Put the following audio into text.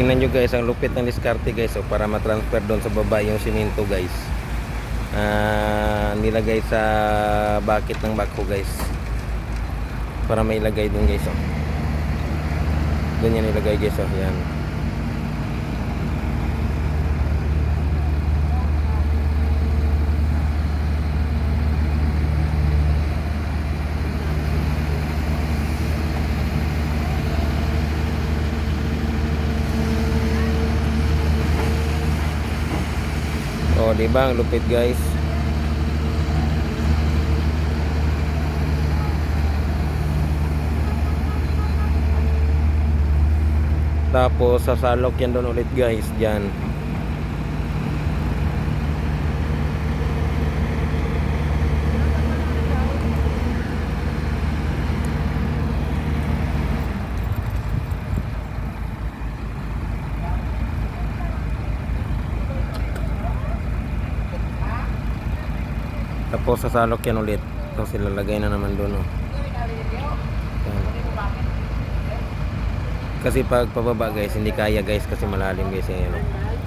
Tingnan nyo guys, ang lupit ng diskarte guys. So, para matransfer doon sa baba yung simento guys. Ah, nilagay sa bucket ng bako guys. Para mailagay doon guys. Oh. Doon yan ilagay guys. Oh. Yan. Oh, di ba? Ang lupit, guys. Tapos sasalok yan doon ulit, guys, diyan. Tapos sasalok yan ulit. Tapos ilalagay na naman doon. Oh. Kasi pag pababa guys, hindi kaya guys kasi malalim guys yan. Oh.